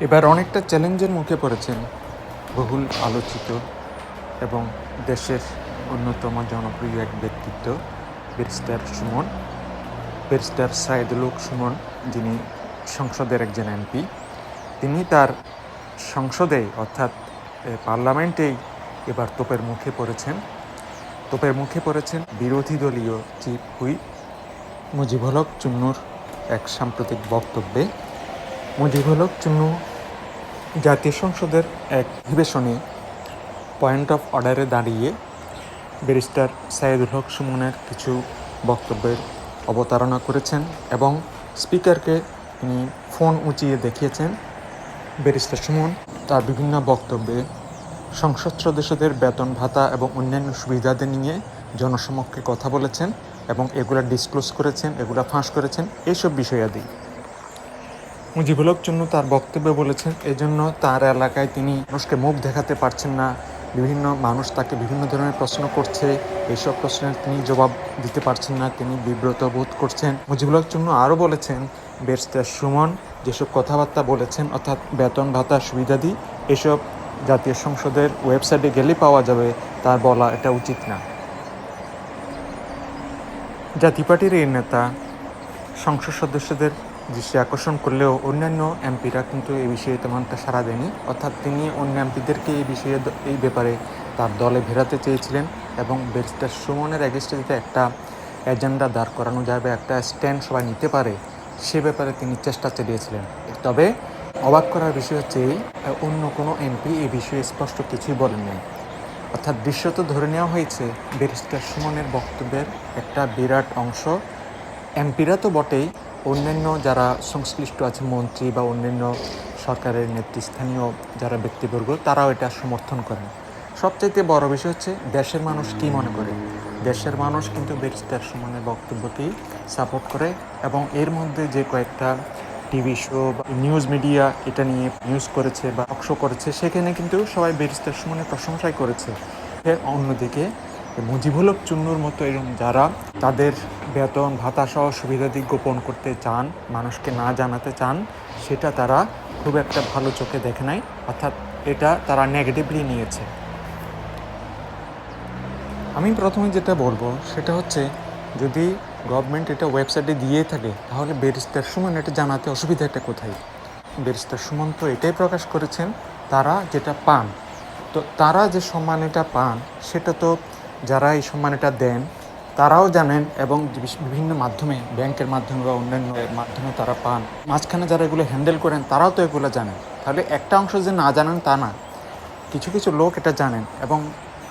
এবার অনেকটা চ্যালেঞ্জের মুখে পড়েছেন বহুল আলোচিত এবং দেশের অন্যতম জনপ্রিয় এক ব্যক্তিত্ব, ব্যারিস্টার সুমন। ব্যারিস্টার সাইদুল হক সুমন, যিনি সংসদের একজন এমপি। তিনি তার সংসদে, অর্থাৎ পার্লামেন্টেই এবার তোপের মুখে পড়েছেন। তোপের মুখে পড়েছেন বিরোধী দলীয় চিফ হুইপ মুজিবুল হক চুন্নুর এক সাম্প্রতিক বক্তব্যে। মুজিবুল হক চুন্নু জাতীয় সংসদের এক অধিবেশনে পয়েন্ট অফ অর্ডারে দাঁড়িয়ে ব্যারিস্টার সাইদুল হক সুমনের কিছু বক্তব্যের অবতারণা করেছেন এবং স্পিকারকে তিনি ফোন উঁচিয়ে দেখিয়েছেন। ব্যারিস্টার সুমন তার বিভিন্ন বক্তব্যে সংসদ সদস্যদের বেতন ভাতা এবং অন্যান্য সুবিধাদের নিয়ে জনসমক্ষে কথা বলেছেন এবং এগুলা ডিসক্লোজ করেছেন, এগুলা ফাঁস করেছেন এইসব বিষয়াদি। মুজিবুল হক জন্য তার বক্তব্যে বলেছেন, এজন্য তার এলাকায় তিনি মানুষকে মুখ দেখাতে পারছেন না। বিভিন্ন মানুষ তাকে বিভিন্ন ধরনের প্রশ্ন করছে। এইসব প্রশ্নের তিনি জবাব দিতে পারছেন না। তিনি বিব্রত বোধ করছেন। মুজিবুল হক জন্য আরও বলেছেন ব্যারিস্টার সুমন যেসব কথাবার্তা বলেছেন, অর্থাৎ বেতন, ভাতা, সুবিধাদি, এসব জাতীয় সংসদের ওয়েবসাইটে গেলে পাওয়া যাবে। তার বলা এটা উচিত না। জাতীয় পার্টির এই নেতা সংসদ সদস্যদের দৃষ্টি আকর্ষণ করলেও অন্যান্য এমপিরা কিন্তু এই বিষয়ে তেমনটা সাড়া দেয়নি। অর্থাৎ তিনি অন্য এমপিদেরকে এই বিষয়ে এই ব্যাপারে তার দলে ভেরাতে চেয়েছিলেন এবং ব্যারিস্টার সুমনের এগেস্টে যাতে একটা এজেন্ডা দাঁড় করানো যাবে, একটা স্ট্যান্ড সবাই নিতে পারে, সে ব্যাপারে তিনি চেষ্টা চালিয়েছিলেন। তবে অবাক করার বিষয় হচ্ছে অন্য কোনো এমপি এই বিষয়ে স্পষ্ট কিছুই বলেন নাই। অর্থাৎ দৃশ্যত ধরে নেওয়া হয়েছে, ব্যারিস্টার সুমনের বক্তব্যের একটা বিরাট অংশ। এমপিরা তো বটেই অন্যান্য যারা সংশ্লিষ্ট আছে, মন্ত্রী বা অন্যান্য সরকারের নেতৃস্থানীয় যারা ব্যক্তিবর্গ, তারাও এটা সমর্থন করেন। সবচাইতে বড় বিষয় হচ্ছে, দেশের মানুষ কি মনে করে? দেশের মানুষ কিন্তু ব্যারিস্টার সুমনের বক্তব্যকেই সাপোর্ট করে এবং এর মধ্যে যে কয়েকটা টিভি শো বা নিউজ মিডিয়া এটা নিয়ে নিউজ করেছে বা শো করেছে, সেখানে কিন্তু সবাই ব্যারিস্টার সুমনের প্রশংসাই করেছে। অন্যদিকে মুজিবুল হক চুন্নুর মতো এরকম যারা তাদের বেতন, ভাতা সহ সুবিধাদি গোপন করতে চান, মানুষকে না জানাতে চান, সেটা তারা খুব একটা ভালো চোখে দেখে নাই। অর্থাৎ এটা তারা নেগেটিভলি নিয়েছে। আমি প্রথমে যেটা বলব, সেটা হচ্ছে যদি গভর্নমেন্ট এটা ওয়েবসাইটে দিয়ে থাকে, তাহলে ব্যারিস্টার সুমন এটা জানাতে অসুবিধাটা কোথায়? ব্যারিস্টার সুমন তো এটাই প্রকাশ করেছেন, তারা যেটা পান। তো তারা যে সম্মান এটা পান, সেটা তো যারা এই সম্মানটা দেন, তারাও জানেন এবং বিভিন্ন মাধ্যমে, ব্যাংকের মাধ্যমে বা অন্যান্য মাধ্যমে তারা পান। মাঝখানে যারা এগুলো হ্যান্ডেল করেন, তারাও তো এগুলো জানেন। তাহলে একটা অংশ যে না জানেন তা না। কিছু কিছু লোক এটা জানেন এবং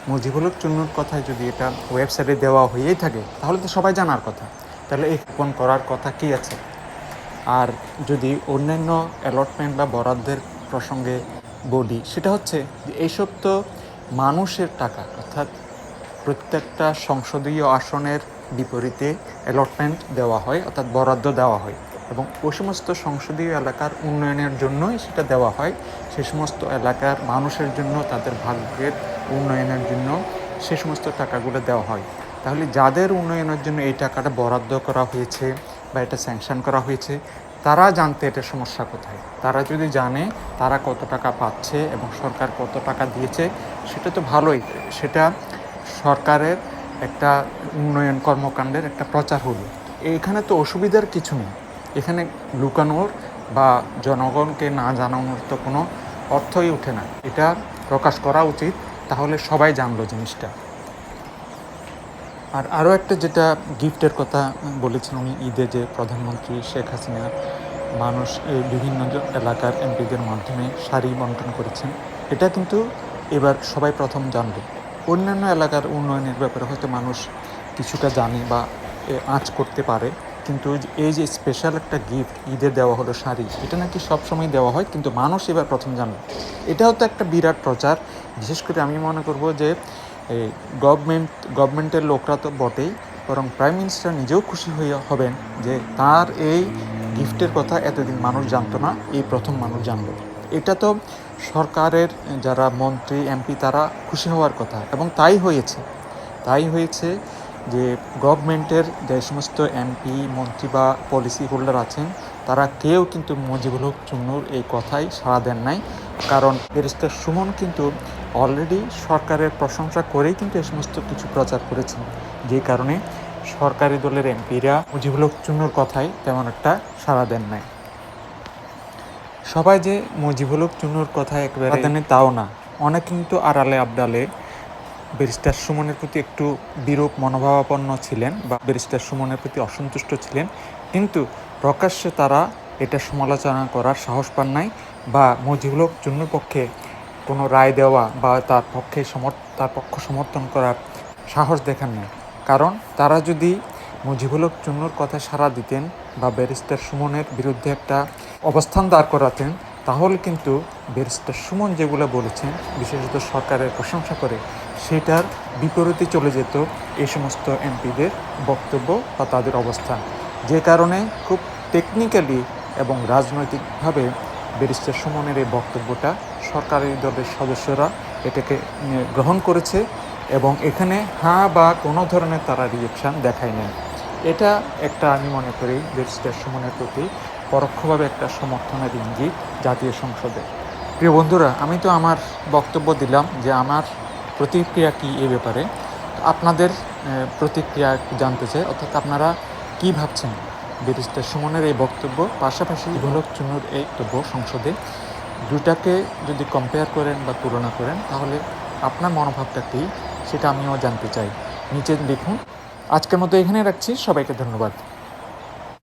মুজিবুল চুন্নুর কথায় যদি এটা ওয়েবসাইটে দেওয়া হয়েই থাকে, তাহলে তো সবাই জানার কথা। তাহলে এই কুপন করার কথা কি আছে? আর যদি অন্যান্য অ্যালটমেন্ট বা বরাদ্দের প্রসঙ্গে বলি, সেটা হচ্ছে এইসব তো মানুষের টাকা, অর্থাৎ প্রত্যেকটা সংসদীয় আসনের বিপরীতে অ্যালটমেন্ট দেওয়া হয়, অর্থাৎ বরাদ্দ দেওয়া হয় এবং ওই সমস্ত সংসদীয় এলাকার উন্নয়নের জন্যই সেটা দেওয়া হয়। সে সমস্ত এলাকার মানুষের জন্য, তাদের ভাগ্যের উন্নয়নের জন্য সে সমস্ত টাকাগুলো দেওয়া হয়। তাহলে যাদের উন্নয়নের জন্য এই টাকাটা বরাদ্দ করা হয়েছে বা এটা স্যাংশন করা হয়েছে, তারা জানতে এটা সমস্যা কোথায়? তারা যদি জানে তারা কত টাকা পাচ্ছে এবং সরকার কত টাকা দিয়েছে, সেটা তো ভালোই। সেটা সরকারের একটা উন্নয়ন কর্মকাণ্ডের একটা প্রচার হলো। এখানে তো অসুবিধার কিছু নেই। এখানে লুকানোর বা জনগণকে না জানানোর তো কোনো অর্থই ওঠে না। এটা প্রকাশ করা উচিত, তাহলে সবাই জানলো জিনিসটা। আর আরও একটা যেটা গিফটের কথা বলেছেন উনি, ঈদে যে প্রধানমন্ত্রী শেখ হাসিনা মানুষ বিভিন্ন এলাকার এমপিদের মাধ্যমে শাড়ি বন্টন করেছেন, এটা কিন্তু এবার সবাই প্রথম জানবে অন্যান্য এলাকার উন্নয়নের ব্যাপারে হয়তো মানুষ কিছুটা জানে বা আঁচ করতে পারে। কিন্তু এই যে- স্পেশাল একটা গিফট ঈদে দেওয়া হলো শাড়ি, এটা নাকি সবসময় দেওয়া হয়, কিন্তু মানুষ এবার প্রথম জানবে এটাও তো একটা বিরাট প্রচার। বিশেষ করে আমি মনে করব যে গভর্নমেন্ট গভর্নমেন্টের লোকরা তো বটেই, বরং প্রাইম মিনিস্টার নিজেও খুশি হয়ে হবেন যে, তার এই গিফটের কথা এতদিন মানুষ জানতো না, এই প্রথম মানুষ জানলো। এটা তো সরকারের যারা মন্ত্রী, এমপি তারা খুশি হওয়ার কথা এবং তাই হয়েছে। তাই হয়েছে যে গভর্নমেন্টের যে সমস্ত এমপি, মন্ত্রী বা পলিসি হোল্ডার আছেন, তারা কেউ কিন্তু মুজিবুল হক চুন্নুর এই কথাই সাড়া দেন নাই। কারণ ব্যারিস্টার সুমন কিন্তু অলরেডি সরকারের প্রশংসা করেই কিন্তু এই সমস্ত কিছু প্রচার করেছেন। যে কারণে সরকারি দলের এমপিরা মুজিবুল হক চুন্নুর কথাই তেমন একটা সাড়া দেন নাই। সবাই যে মুজিবুল হক চুন্নুর কথা একবারে দেনে তাও না। অনেক কিন্তু আড়ালে আবডালে ব্যারিস্টার সুমনের প্রতি একটু বিরূপ মনোভাবাপন্ন ছিলেন বা ব্যারিস্টার সুমনের প্রতি অসন্তুষ্ট ছিলেন। কিন্তু প্রকাশ্যে তারা এটা সমালোচনা করার সাহস পান নাই বা মুজিবুল হক চুন্নুর পক্ষে কোনো রায় দেওয়া বা তার পক্ষে সমর্থ তার পক্ষ সমর্থন করার সাহস দেখান নাই। কারণ তারা যদি মুজিবুল হক চুন্নুর কথা সাড়া দিতেন বা ব্যারিস্টার সুমনের বিরুদ্ধে একটা অবস্থান দাঁড় করাতেন, তাহলে কিন্তু ব্যারিস্টার সুমন যেগুলো বলেছেন, বিশেষত সরকারের প্রশংসা করে, সেটার বিপরীতে চলে যেত এই সমস্ত এমপিদের বক্তব্য বা তাদের অবস্থান। যে কারণে খুব টেকনিক্যালি এবং রাজনৈতিকভাবে ব্যারিস্টার সুমনের এই বক্তব্যটা সরকারি দলের সদস্যরা এটাকে গ্রহণ করেছে এবং এখানে হ্যাঁ বা কোনো ধরনের তারা রিয়েকশান দেখায় নাই। এটা একটা আমি মনে করি ব্যারিস্টার সুমনের প্রতি পরোক্ষভাবে একটা সমর্থনের ইঙ্গিত জাতীয় সংসদে। প্রিয় বন্ধুরা, আমি তো আমার বক্তব্য দিলাম যে আমার প্রতিক্রিয়া কি এ ব্যাপারে। আপনাদের প্রতিক্রিয়া জানতে চাই, অর্থাৎ আপনারা কি ভাবছেন? ব্যারিস্টার সুমনের এই বক্তব্য, পাশাপাশি গোলক চুনুর এই বক্তব্য সংসদে, দুটাকে যদি কম্পেয়ার করেন বা তুলনা করেন, তাহলে আপনার মনোভাবটা কী? সেটা আমিও জানতে চাই। নিচে লিখুন আজকের মতো এখানে রাখছি। সবাইকে ধন্যবাদ।